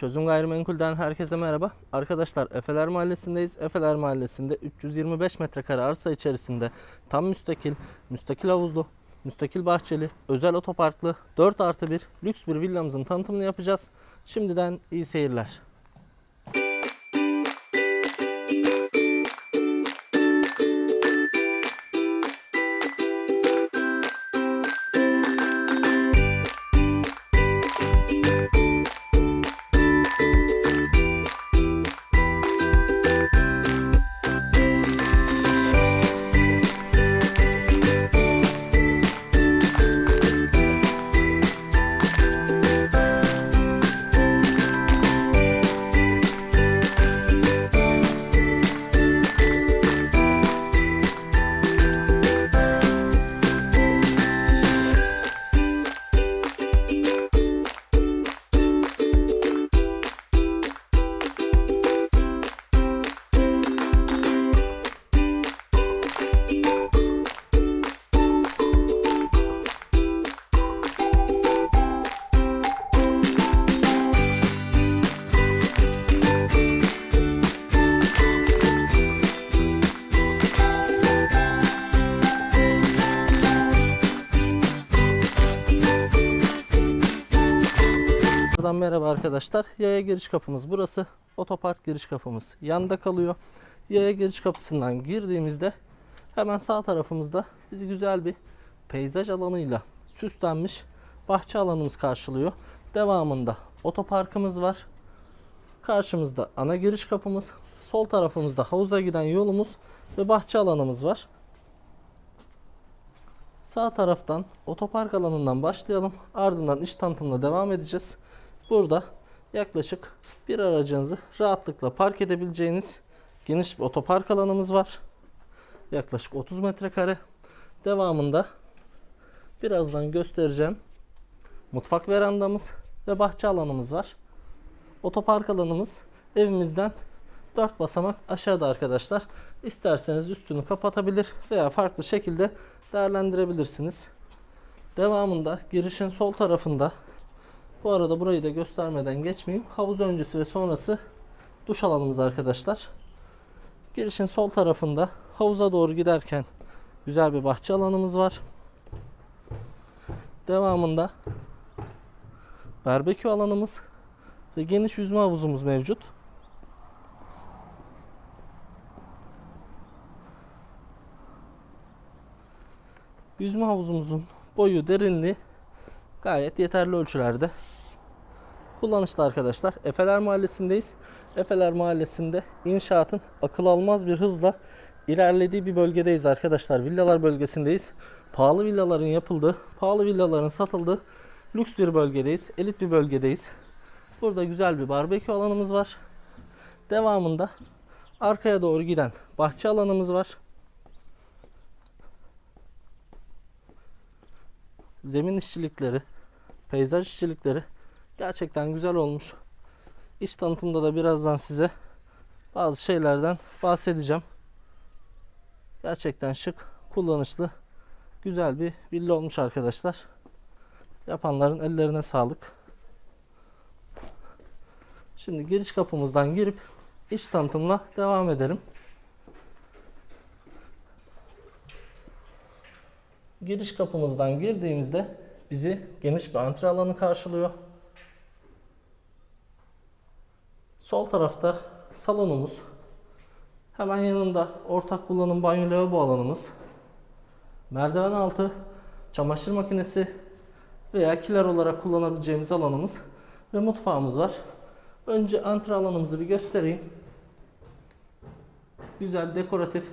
Çözüm Gayrimenkul'den herkese merhaba. Arkadaşlar Efeler Mahallesi'ndeyiz. Efeler Mahallesi'nde 325 metrekare arsa içerisinde tam müstakil, müstakil havuzlu, müstakil bahçeli, özel otoparklı 4 artı 1 lüks bir villamızın tanıtımını yapacağız. Şimdiden iyi seyirler. Buradan merhaba arkadaşlar. Yaya giriş kapımız burası. Otopark giriş kapımız yanda kalıyor. Yaya giriş kapısından girdiğimizde hemen sağ tarafımızda bizi güzel bir peyzaj alanıyla süslenmiş bahçe alanımız karşılıyor. Devamında otoparkımız var. Karşımızda ana giriş kapımız. Sol tarafımızda havuza giden yolumuz ve bahçe alanımız var. Sağ taraftan otopark alanından başlayalım. Ardından iş tanıtımına devam edeceğiz. Burada yaklaşık bir aracınızı rahatlıkla park edebileceğiniz geniş bir otopark alanımız var. Yaklaşık 30 metrekare. Devamında birazdan göstereceğim mutfak verandamız ve bahçe alanımız var. Otopark alanımız evimizden 4 basamak aşağıda arkadaşlar. İsterseniz üstünü kapatabilir veya farklı şekilde değerlendirebilirsiniz. Devamında girişin sol tarafında bu arada burayı da göstermeden geçmeyeyim. Havuz öncesi ve sonrası duş alanımız arkadaşlar. Girişin sol tarafında havuza doğru giderken güzel bir bahçe alanımız var. Devamında barbekü alanımız ve geniş yüzme havuzumuz mevcut. Yüzme havuzumuzun boyu, derinliği gayet yeterli ölçülerde. Kullanışlı arkadaşlar. Efeler Mahallesi'ndeyiz. Efeler Mahallesi'nde inşaatın akıl almaz bir hızla ilerlediği bir bölgedeyiz arkadaşlar. Villalar bölgesindeyiz. Pahalı villaların yapıldığı, pahalı villaların satıldığı lüks bir bölgedeyiz. Elit bir bölgedeyiz. Burada güzel bir barbekü alanımız var. Devamında arkaya doğru giden bahçe alanımız var. zemin işçilikleri, peyzaj işçilikleri gerçekten güzel olmuş. İş tanıtımında da birazdan size bazı şeylerden bahsedeceğim. Gerçekten şık, kullanışlı, güzel bir villa olmuş arkadaşlar. Yapanların ellerine sağlık. Şimdi giriş kapımızdan girip iç tanıtımla devam edelim. Giriş kapımızdan girdiğimizde bizi geniş bir antre alanı karşılıyor. Sol tarafta salonumuz. Hemen yanında ortak kullanım banyo lavabo alanımız. Merdiven altı çamaşır makinesi veya kiler olarak kullanabileceğimiz alanımız ve mutfağımız var. Önce antre alanımızı bir göstereyim. Güzel dekoratif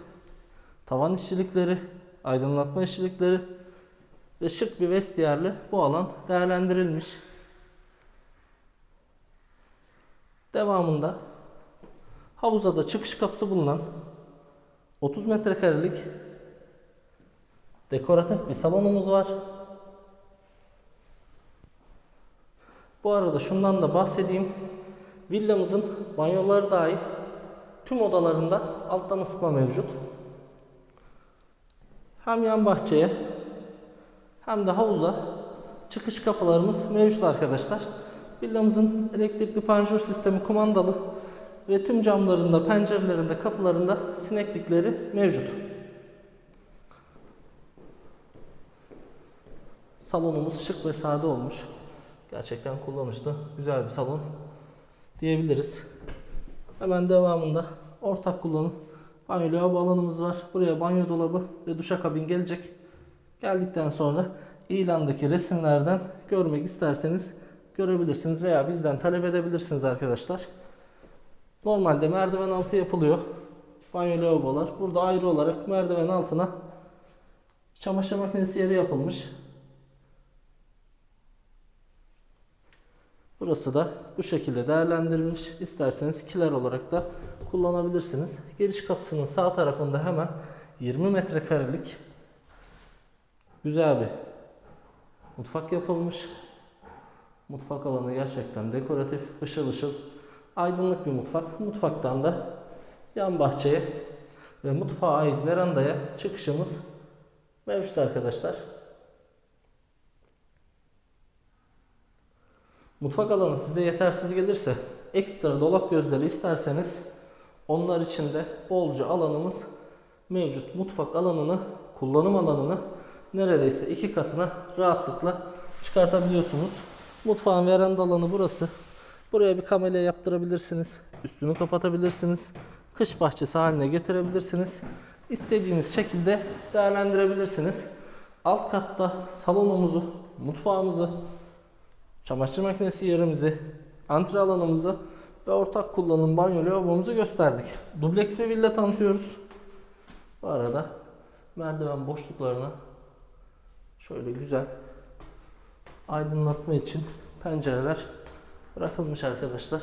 tavan işçilikleri, aydınlatma işçilikleri ve şık bir vestiyerli bu alan değerlendirilmiş. Devamında havuza da çıkış kapısı bulunan 30 metrekarelik dekoratif bir salonumuz var. Bu arada şundan da bahsedeyim. Villamızın banyoları dahil tüm odalarında alttan ısıtma mevcut. Hem yan bahçeye hem de havuza çıkış kapılarımız mevcut arkadaşlar. Villamızın elektrikli panjur sistemi kumandalı ve tüm camlarında, pencerelerinde, kapılarında sineklikleri mevcut. Salonumuz şık ve sade olmuş. Gerçekten kullanışlı, güzel bir salon diyebiliriz. Hemen devamında ortak kullanım banyo lavabo alanımız var. Buraya banyo dolabı ve duşakabin gelecek. Geldikten sonra ilandaki resimlerden görmek isterseniz görebilirsiniz veya bizden talep edebilirsiniz arkadaşlar. Normalde merdiven altı yapılıyor. Banyo lavabolar. Burada ayrı olarak merdiven altına çamaşır makinesi yeri yapılmış. Burası da bu şekilde değerlendirilmiş. İsterseniz kiler olarak da kullanabilirsiniz. Giriş kapısının sağ tarafında hemen 20 metrekarelik güzel bir mutfak yapılmış. Mutfak alanı gerçekten dekoratif, ışıl ışıl, aydınlık bir mutfak. Mutfaktan da yan bahçeye ve mutfağa ait verandaya çıkışımız mevcut arkadaşlar. Mutfak alanı size yetersiz gelirse ekstra dolap gözleri isterseniz onlar için de bolca alanımız mevcut. Mutfak alanını, kullanım alanını neredeyse iki katına rahatlıkla çıkartabiliyorsunuz. Mutfağın veranda alanı burası. Buraya bir kamelya yaptırabilirsiniz. Üstünü kapatabilirsiniz. Kış bahçesi haline getirebilirsiniz. İstediğiniz şekilde değerlendirebilirsiniz. Alt katta salonumuzu, mutfağımızı, çamaşır makinesi yerimizi, antre alanımızı ve ortak kullanım banyo lavabomuzu gösterdik. Dubleks bir villa tanıtıyoruz. Bu arada merdiven boşluklarına şöyle güzel aydınlatma için pencereler bırakılmış arkadaşlar.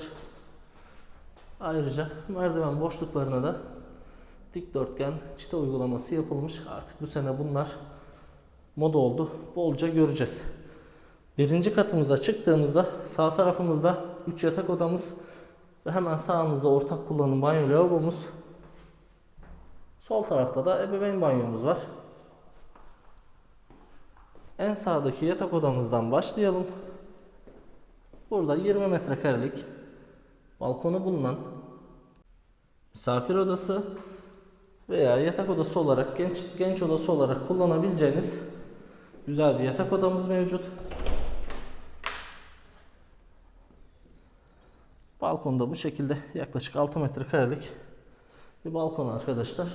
Ayrıca merdiven boşluklarına da dikdörtgen çite uygulaması yapılmış. Artık bu sene bunlar moda oldu. Bolca göreceğiz. Birinci katımıza çıktığımızda sağ tarafımızda 3 yatak odamız ve hemen sağımızda ortak kullanım banyo lavabomuz. Sol tarafta da ebeveyn banyomuz var. En sağdaki yatak odamızdan başlayalım. Burada 20 metrekarelik balkonu bulunan misafir odası veya yatak odası olarak genç genç odası olarak kullanabileceğiniz güzel bir yatak odamız mevcut. Balkonda bu şekilde yaklaşık 6 metrekarelik bir balkon arkadaşlar.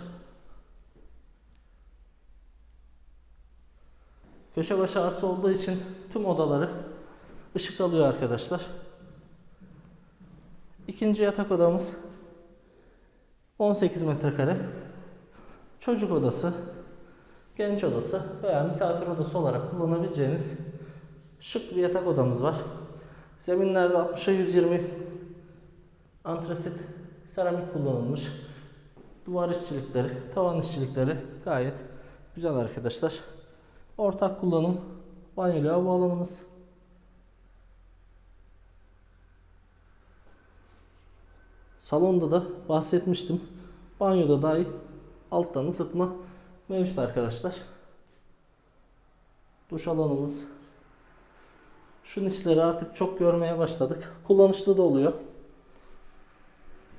Köşe başı arsa olduğu için tüm odaları ışık alıyor arkadaşlar. İkinci yatak odamız 18 metrekare. Çocuk odası, genç odası veya misafir odası olarak kullanabileceğiniz şık bir yatak odamız var. Zeminlerde 60'a 120 antresit seramik kullanılmış. Duvar işçilikleri, tavan işçilikleri gayet güzel arkadaşlar. Ortak kullanım banyo lavabo alanımız. Salonda da bahsetmiştim. Banyoda dahi alttan ısıtma mevcut arkadaşlar. Duş alanımız. Şu niçleri artık çok görmeye başladık. Kullanışlı da oluyor.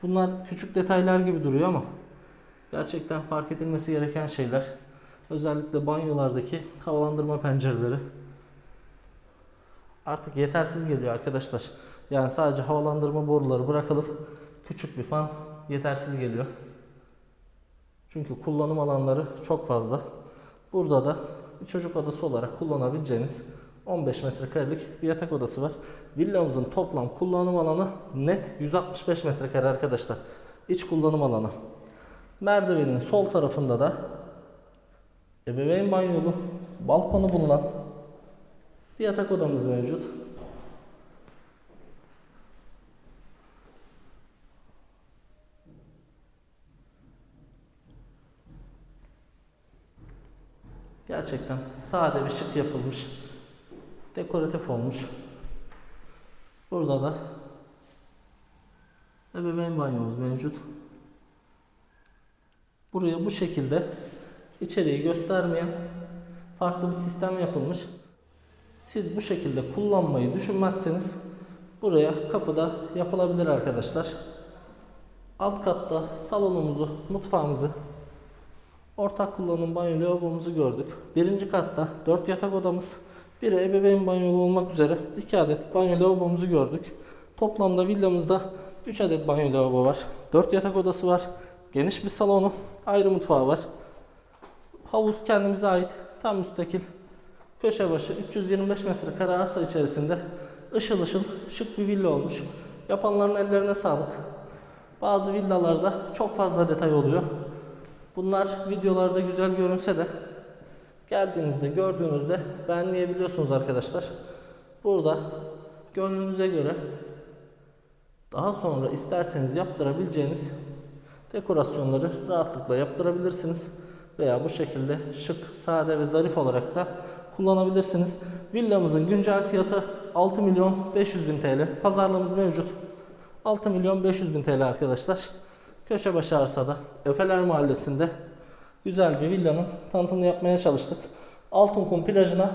Bunlar küçük detaylar gibi duruyor ama gerçekten fark edilmesi gereken şeyler. Özellikle banyolardaki havalandırma pencereleri artık yetersiz geliyor arkadaşlar. Yani sadece havalandırma boruları bırakılıp küçük bir fan yetersiz geliyor. Çünkü kullanım alanları çok fazla. Burada da bir çocuk odası olarak kullanabileceğiniz 15 metrekarelik bir yatak odası var. Villamızın toplam kullanım alanı net 165 metrekare arkadaşlar. İç kullanım alanı. Merdivenin sol tarafında da ebeveyn banyolu, balkonu bulunan bir yatak odamız mevcut. Gerçekten sade bir şık yapılmış. Dekoratif olmuş. Burada da ebeveyn banyomuz mevcut. Buraya bu şekilde içeriği göstermeyen farklı bir sistem yapılmış. Siz bu şekilde kullanmayı düşünmezseniz buraya kapıda yapılabilir arkadaşlar. Alt katta salonumuzu, mutfağımızı, ortak kullanım banyo lavabomuzu gördük. Birinci katta 4 yatak odamız, biri ebeveyn banyolu olmak üzere 2 adet banyo lavabomuzu gördük. Toplamda villamızda 3 adet banyo lavabo var. 4 yatak odası var. Geniş bir salonu, ayrı mutfağı var. Havuz kendimize ait, tam müstakil. Köşe başı 325 metrekare arsa içerisinde ışıl ışıl şık bir villa olmuş. Yapanların ellerine sağlık. Bazı villalarda çok fazla detay oluyor. Bunlar videolarda güzel görünse de geldiğinizde gördüğünüzde beğenmeyebiliyorsunuz arkadaşlar. Burada gönlünüze göre daha sonra isterseniz yaptırabileceğiniz dekorasyonları rahatlıkla yaptırabilirsiniz. Veya bu şekilde şık, sade ve zarif olarak da kullanabilirsiniz. Villamızın güncel fiyatı 6 milyon 500 bin TL. Pazarlığımız mevcut. 6 milyon 500 bin TL arkadaşlar. Köşebaşı arsada Efeler Mahallesi'nde güzel bir villanın tanıtımını yapmaya çalıştık. Altınkum plajına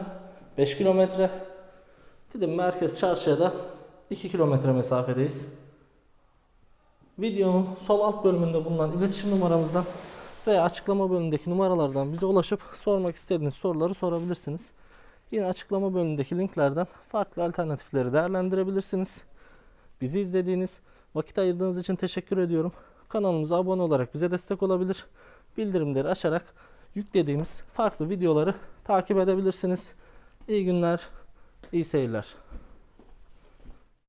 5 kilometre. Didim Merkez Çarşı'ya da 2 kilometre mesafedeyiz. Videonun sol alt bölümünde bulunan iletişim numaramızdan veya açıklama bölümündeki numaralardan bize ulaşıp sormak istediğiniz soruları sorabilirsiniz. Yine açıklama bölümündeki linklerden farklı alternatifleri değerlendirebilirsiniz. Bizi izlediğiniz, vakit ayırdığınız için teşekkür ediyorum. Kanalımıza abone olarak bize destek olabilir. Bildirimleri açarak yüklediğimiz farklı videoları takip edebilirsiniz. İyi günler, iyi seyirler.